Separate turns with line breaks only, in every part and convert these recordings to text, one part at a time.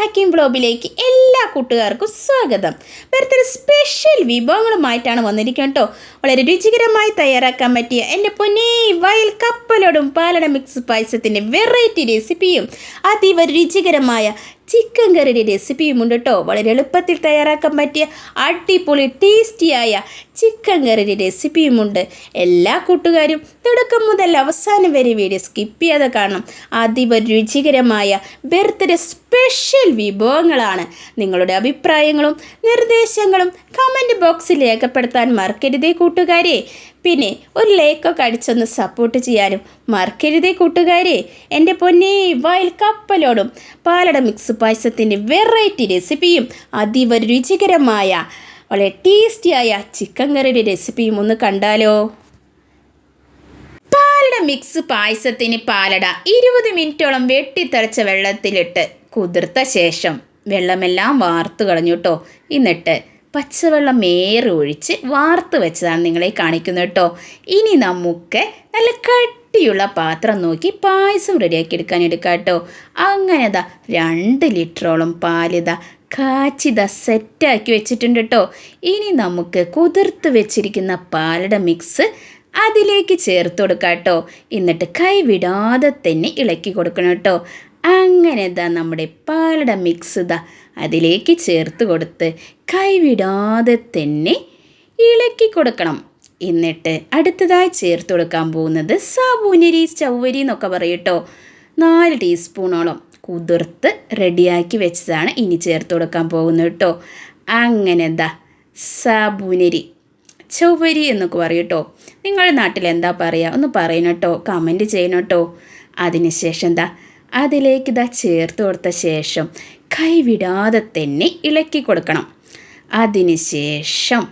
ഹക്കീം ബ്ലോബിലേക്ക് എല്ലാ കൂട്ടുകാർക്കും സ്വാഗതം. വേറെ സ്പെഷ്യൽ വിഭവങ്ങളുമായിട്ടാണ് വന്നിരിക്കുന്നത് കേട്ടോ. വളരെ രുചികരമായി തയ്യാറാക്കാൻ പറ്റിയ എന്റെ പൊന്നേ വയൽ കപ്പലോടും പാലട മിക്സ് പായസത്തിന്റെ വെറൈറ്റി റെസിപ്പിയും അതീവ രുചികരമായ ചിക്കൻ കറിയുടെ റെസിപ്പിയും ഉണ്ട് കേട്ടോ വളരെ എളുപ്പത്തിൽ തയ്യാറാക്കാൻ പറ്റിയ അടിപൊളി ടേസ്റ്റിയായ ചിക്കൻ കറിയുടെ റെസിപ്പിയുമുണ്ട്. എല്ലാ കൂട്ടുകാരും തുടക്കം മുതൽ അവസാനം വരെ വീഡിയോ സ്കിപ്പ് ചെയ്യാതെ കാണണം. അതീവ രുചികരമായ ബർത്ത്ഡേ സ്പെഷ്യൽ വിഭവങ്ങളാണ്. നിങ്ങളുടെ അഭിപ്രായങ്ങളും നിർദ്ദേശങ്ങളും കമന്റ് ബോക്സിൽ രേഖപ്പെടുത്താൻ മറക്കരുതേ കൂട്ടുകാരെ. പിന്നെ ഒരു ലൈക്കൊക്കെ അടിച്ചൊന്ന് സപ്പോർട്ട് ചെയ്യാനും മറക്കരുതേ കൂട്ടുകാരെ. എന്റെ പൊന്നേ വയൽ കപ്പലോടും പാലട മിക്സ് പായസത്തിന്റെ വെറൈറ്റി റെസിപ്പിയും അതീവ രുചികരമായ വളരെ ടേസ്റ്റിയായ ചിക്കൻ കറിയുടെ റെസിപ്പിയും ഒന്ന് കണ്ടാലോ? പാലട മിക്സ് പായസത്തിന് പാലട ഇരുപത് മിനിറ്റോളം വെട്ടിത്തളിച്ച വെള്ളത്തിലിട്ട് കുതിർത്ത ശേഷം വെള്ളമെല്ലാം വാർത്തു കളഞ്ഞു കേട്ടോ എന്നിട്ട് പച്ചവെള്ളം ഏറെ ഒഴിച്ച് വാർത്ത് വെച്ചതാണ് നിങ്ങളെ കാണിക്കുന്നത് കേട്ടോ. ഇനി നമുക്ക് നല്ല കട്ടിയുള്ള പാത്രം നോക്കി പായസം റെഡിയാക്കി എടുക്കാൻ എടുക്കാം കേട്ടോ. അങ്ങനെ ദാ രണ്ട് ലിറ്ററോളം പാലിത കാച്ചിത സെറ്റാക്കി വെച്ചിട്ടുണ്ട് കേട്ടോ. ഇനി നമുക്ക് കുതിർത്ത് വെച്ചിരിക്കുന്ന പാലട മിക്സ് അതിലേക്ക് ചേർത്ത് കൊടുക്കാം കേട്ടോ. എന്നിട്ട് കൈവിടാതെ തന്നെ ഇളക്കി കൊടുക്കണം കേട്ടോ. അങ്ങനെ ഇതാ നമ്മുടെ പാലട മിക്സ് ഇതാ അതിലേക്ക് ചേർത്ത് കൊടുത്ത് കൈവിടാതെ തന്നെ ഇളക്കി കൊടുക്കണം. എന്നിട്ട് അടുത്തതായി ചേർത്ത് കൊടുക്കാൻ പോകുന്നത് സാബൂനരി ചവ്വരി എന്നൊക്കെ പറയട്ടോ നാല് ടീസ്പൂണോളം കുതിർത്ത് റെഡിയാക്കി വെച്ചതാണ് ഇനി ചേർത്ത് കൊടുക്കാൻ പോകുന്നത് കേട്ടോ. അങ്ങനെ എന്താ സാബൂനരി ചൊവ്വരി എന്നൊക്കെ പറയും നിങ്ങളുടെ നാട്ടിൽ എന്താ പറയുക ഒന്ന് പറയണം കേട്ടോ. കമന്റ് ചെയ്യണം കേട്ടോ. അതിനുശേഷം എന്താ അതിലേക്ക് ഇതാ ചേർത്ത് കൊടുത്ത ശേഷം കൈവിടാതെ തന്നെ ഇളക്കി കൊടുക്കണം. അതിനുശേഷം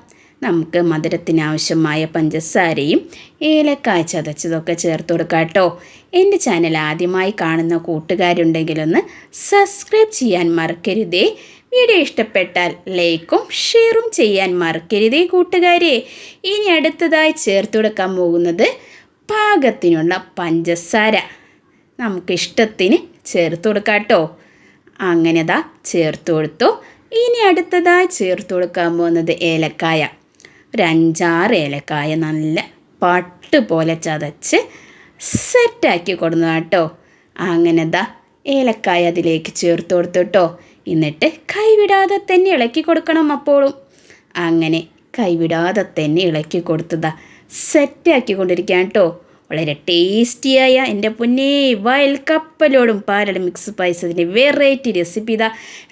നമുക്ക് മധുരത്തിന് ആവശ്യമായ പഞ്ചസാരയും ഏലക്കായ ചതച്ചതൊക്കെ ചേർത്ത് കൊടുക്കാം കേട്ടോ. എന്റെ ചാനൽ ആദ്യമായി കാണുന്ന കൂട്ടുകാരുണ്ടെങ്കിലൊന്ന് സബ്സ്ക്രൈബ് ചെയ്യാൻ മറക്കരുതേ. വീഡിയോ ഇഷ്ടപ്പെട്ടാൽ ലൈക്കും ഷെയറും ചെയ്യാൻ മറക്കരുതേ കൂട്ടുകാരെ. ഇനി അടുത്തതായി ചേർത്ത് കൊടുക്കാൻ പോകുന്നത് പാകത്തിനുള്ള പഞ്ചസാര. നമുക്ക് ഇഷ്ടത്തിന് ചേർത്ത് കൊടുക്കാം കേട്ടോ. അങ്ങനെ ദാ ചേർത്ത് കൊടുത്തു. ഇനി അടുത്തതായി ചേർത്ത് കൊടുക്കാൻ പോകുന്നത് ഏലക്കായ. ഒരു അഞ്ചാറ് ഏലക്കായ നല്ല പട്ട് പോലെ ചതച്ച് സെറ്റാക്കി കൊടുന്നു കേട്ടോ. അങ്ങനെ ദാ ഏലക്കായ അതിലേക്ക് ചേർത്ത് കൊടുത്തു കേട്ടോ. എന്നിട്ട് കൈവിടാതെ തന്നെ ഇളക്കി കൊടുക്കണം അപ്പോഴും. അങ്ങനെ കൈവിടാതെ തന്നെ ഇളക്കി കൊടുത്തതാ സെറ്റാക്കി കൊണ്ടിരിക്കാൻ കേട്ടോ. വളരെ ടേസ്റ്റിയായ എന്റെ പൊന്നേ വയൽ കപ്പലോടും പാലട മിക്സ് പായസത്തിന്റെ വെറൈറ്റി റെസിപ്പി ഇതാ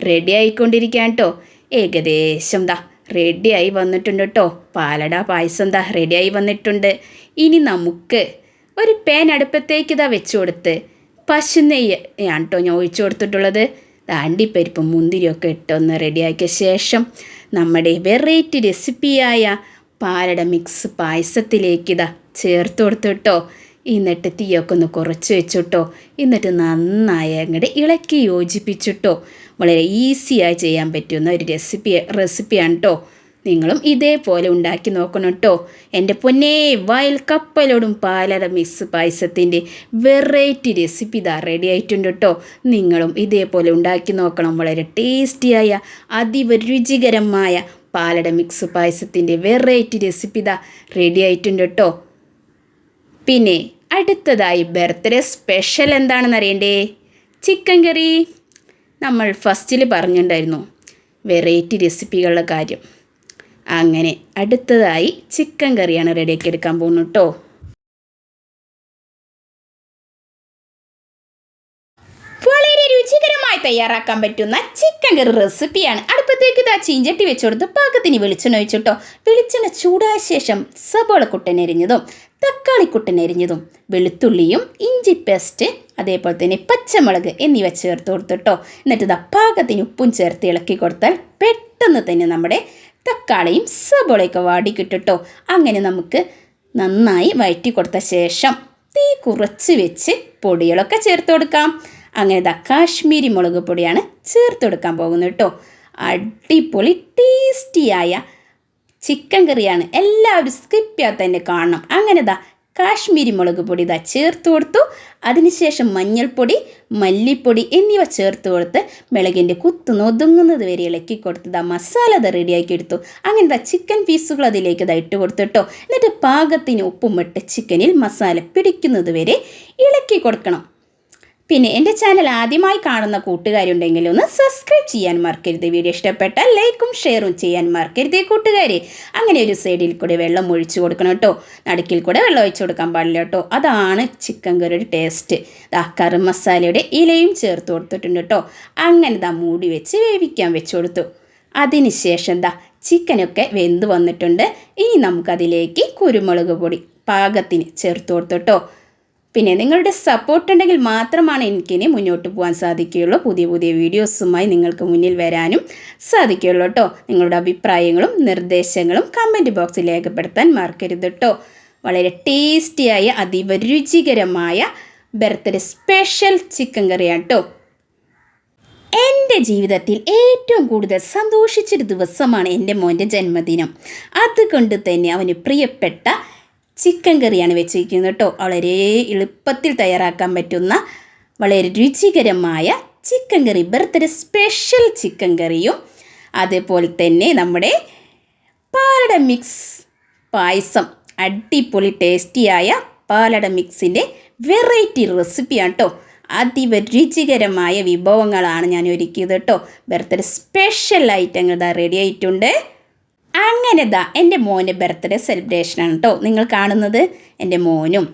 റെഡി ആയിക്കൊണ്ടിരിക്കാൻ കേട്ടോ ഏകദേശം ദാ റെഡിയായി വന്നിട്ടുണ്ട് കേട്ടോ പാലട പായസം ദാ റെഡിയായി വന്നിട്ടുണ്ട്. ഇനി നമുക്ക് ഒരു പാൻ അടുപ്പത്തേക്ക് ഇതാ വെച്ച് കൊടുത്ത് പശുനെയ്യാണ് കേട്ടോ ഞാൻ ഒഴിച്ചു കൊടുത്തിട്ടുള്ളത്. അണ്ടിപ്പരിപ്പും മുന്തിരിയൊക്കെ ഇട്ടൊന്ന് റെഡിയാക്കിയ ശേഷം നമ്മുടെ വെറൈറ്റി റെസിപ്പിയായ പാലട മിക്സ് പായസത്തിലേക്ക് ഇതാ ചേർത്ത് കൊടുത്തിട്ടോ. എന്നിട്ട് തീയൊക്കെ ഒന്ന് കുറച്ച് വെച്ചിട്ടോ. എന്നിട്ട് നന്നായി അങ്ങോട്ട് ഇളക്കി യോജിപ്പിച്ചിട്ടോ. വളരെ ഈസിയായി ചെയ്യാൻ പറ്റുന്ന ഒരു റെസിപ്പി റെസിപ്പിയാണ് കേട്ടോ നിങ്ങളും ഇതേപോലെ ഉണ്ടാക്കി നോക്കണം കേട്ടോ എന്റെ പൊന്നേ വയൽ കപ്പലോടും പാലട മിക്സ് പായസത്തിന്റെ വെറൈറ്റി റെസിപ്പി ഇതാ റെഡി ആയിട്ടുണ്ട് കേട്ടോ നിങ്ങളും ഇതേപോലെ ഉണ്ടാക്കി നോക്കണം. വളരെ ടേസ്റ്റിയായ അതീവ രുചികരമായ പാലട മിക്സ് പായസത്തിന്റെ വെറൈറ്റി റെസിപ്പി ഇതാ റെഡി ആയിട്ടുണ്ട് കേട്ടോ പിന്നെ അടുത്തതായി ബർത്ത്ഡേ സ്പെഷ്യൽ എന്താണെന്ന് അറിയണ്ടേ? ചിക്കൻ കറി നമ്മൾ ഫസ്റ്റിൽ പറഞ്ഞിട്ടുണ്ടായിരുന്നു വെറൈറ്റി റെസിപ്പികളുടെ കാര്യം. അങ്ങനെ അടുത്തതായി ചിക്കൻ കറിയാണ് റെഡിയാക്കി എടുക്കാൻ പോകുന്നത് കേട്ടോ വളരെ രുചികരമായി തയ്യാറാക്കാൻ പറ്റുന്ന ചിക്കൻ കറി റെസിപ്പിയാണ് അടുപ്പത്തേക്ക് ഇതാ ചീഞ്ചട്ടി വെച്ചുകൊടുത്ത് പാകത്തിന് വെളിച്ചെണ്ണ ഒഴിച്ചിട്ടോ. വെളിച്ചെണ്ണ ചൂടായ ശേഷം സബോള കുട്ടനരിഞ്ഞതും തക്കാളി കുട്ടനരിഞ്ഞതും വെളുത്തുള്ളിയും ഇഞ്ചി പേസ്റ്റ് അതേപോലെ തന്നെ പച്ചമുളക് എന്നിവ ചേർത്ത് കൊടുത്തിട്ടോ. എന്നിട്ട് ഇതാ പാകത്തിന് ഉപ്പും ചേർത്ത് ഇളക്കി കൊടുത്താൽ പെട്ടെന്ന് തന്നെ നമ്മുടെ തക്കാളിയും സബോളയൊക്കെ വാടിക്കിട്ടിട്ടോ. അങ്ങനെ നമുക്ക് നന്നായി വഴറ്റി കൊടുത്ത ശേഷം തീ കുറച്ച് വെച്ച് പൊടികളൊക്കെ ചേർത്ത് കൊടുക്കാം. അങ്ങനെ ദാ കാശ്മീരി മുളക് പൊടിയാണ് ചേർത്ത് കൊടുക്കാൻ പോകുന്നത് കേട്ടോ. അടിപൊളി ടേസ്റ്റിയായ ചിക്കൻ കറിയാണ്. എല്ലാവരും സ്കിപ്പ് ചെയ്യാതെ തന്നെ കാണണം. അങ്ങനെ ഇതാ കാശ്മീരി മുളക് പൊടി ഇതാ ചേർത്ത് കൊടുത്തു. അതിനുശേഷം മഞ്ഞൾപ്പൊടി മല്ലിപ്പൊടി എന്നിവ ചേർത്ത് കൊടുത്ത് മിളകിന്റെ കുത്ത് നൊതുങ്ങുന്നത് വരെ ഇളക്കി കൊടുത്ത് ഇതാ മസാല അത് റെഡിയാക്കി എടുത്തു. അങ്ങനെ ഇതാ ചിക്കൻ പീസുകൾ അതിലേക്ക് ഇതാ ഇട്ട് കൊടുത്തിട്ടോ. എന്നിട്ട് പാകത്തിന് ഉപ്പും ഇട്ട് ചിക്കനിൽ മസാല പിടിക്കുന്നത് വരെ ഇളക്കി കൊടുക്കണം. പിന്നെ എന്റെ ചാനൽ ആദ്യമായി കാണുന്ന കൂട്ടുകാരുണ്ടെങ്കിൽ ഒന്ന് സബ്സ്ക്രൈബ് ചെയ്യാൻ മറക്കരുത്. വീഡിയോ ഇഷ്ടപ്പെട്ടാൽ ലൈക്കും ഷെയറും ചെയ്യാൻ മറക്കരുത് കൂട്ടുകാരെ. അങ്ങനെ ഒരു സൈഡിൽ കൂടെ വെള്ളം ഒഴിച്ചു കൊടുക്കണം കേട്ടോ. നടുക്കിൽ കൂടെ വെള്ളം ഒഴിച്ചു കൊടുക്കാൻ പാടില്ല കേട്ടോ. അതാണ് ചിക്കൻ കറിയുടെ ടേസ്റ്റ് ദാ കറി മസാലയുടെ ഇലയും ചേർത്ത് കൊടുത്തിട്ടുണ്ട് കേട്ടോ. അങ്ങനെ ദാ മൂടി വെച്ച് വേവിക്കാൻ വെച്ചു കൊടുത്തു. അതിനുശേഷം ദാ ചിക്കനൊക്കെ വെന്ത് വന്നിട്ടുണ്ട്. ഇനി നമുക്കതിലേക്ക് കുരുമുളക് പൊടി പാകത്തിന് ചേർത്ത് കൊടുത്തോട്ടോ പിന്നെ നിങ്ങളുടെ സപ്പോർട്ട് ഉണ്ടെങ്കിൽ മാത്രമാണ് എനിക്കിനി മുന്നോട്ട് പോകാൻ സാധിക്കുകയുള്ളൂ. പുതിയ പുതിയ വീഡിയോസുമായി നിങ്ങൾക്ക് മുന്നിൽ വരാനും സാധിക്കുകയുള്ളൂ കേട്ടോ. നിങ്ങളുടെ അഭിപ്രായങ്ങളും നിർദ്ദേശങ്ങളും കമന്റ് ബോക്സിൽ രേഖപ്പെടുത്താൻ മറക്കരുത് കേട്ടോ. വളരെ ടേസ്റ്റിയായ അതീവ രുചികരമായ ബർത്ത്ഡേ സ്പെഷ്യൽ ചിക്കൻ കറിയാണ് കേട്ടോ. എന്റെ ജീവിതത്തിൽ ഏറ്റവും കൂടുതൽ സന്തോഷിച്ചൊരു ദിവസമാണ് എന്റെ മോന്റെ ജന്മദിനം. അതുകൊണ്ട് തന്നെ അവന് പ്രിയപ്പെട്ട ചിക്കൻ കറിയാണ് വെച്ചിരിക്കുന്നത് കേട്ടോ. വളരെ എളുപ്പത്തിൽ തയ്യാറാക്കാൻ പറ്റുന്ന വളരെ രുചികരമായ chicken curry birthday special chicken കറിയും. അതേപോലെ തന്നെ നമ്മുടെ പാലട മിക്സ് പായസം അടിപൊളി ടേസ്റ്റിയായ പാലട മിക്സിന്റെ വെറൈറ്റി റെസിപ്പിയാണ് കേട്ടോ. അതീവ രുചികരമായ വിഭവങ്ങളാണ് ഞാൻ ഒരുക്കിയത് കേട്ടോ. ബർത്ത്ഡേ സ്പെഷ്യൽ ഐറ്റങ്ങൾ ഇതാ റെഡി ആയിട്ടുണ്ട്. അങ്ങനെ ദാ എന്റെ മോന്റെ ബർത്ത്ഡേ സെലിബ്രേഷൻ ആണ് കേട്ടോ നിങ്ങൾ കാണുന്നത് എന്റെ മോനും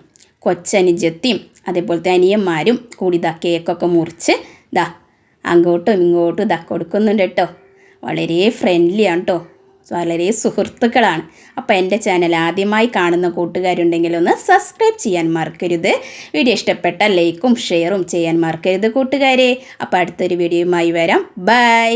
കൊച്ചനുജത്തിയും അതേപോലത്തെ അനിയന്മാരും കൂടി ഇതാ കേക്കൊക്കെ മുറിച്ച് ദാ അങ്ങോട്ടും ഇങ്ങോട്ടും ഇതാ കൊടുക്കുന്നുണ്ട് കേട്ടോ വളരെ ഫ്രണ്ട്ലിയാണ് കേട്ടോ വളരെ സുഹൃത്തുക്കളാണ്. അപ്പോൾ എന്റെ ചാനൽ ആദ്യമായി കാണുന്ന കൂട്ടുകാരുണ്ടെങ്കിൽ ഒന്ന് സബ്സ്ക്രൈബ് ചെയ്യാൻ മറക്കരുത്. വീഡിയോ ഇഷ്ടപ്പെട്ട ലൈക്കും ഷെയറും ചെയ്യാൻ മറക്കരുത് കൂട്ടുകാരെ. അപ്പോൾ അടുത്തൊരു വീഡിയോയുമായി വരാം. ബൈ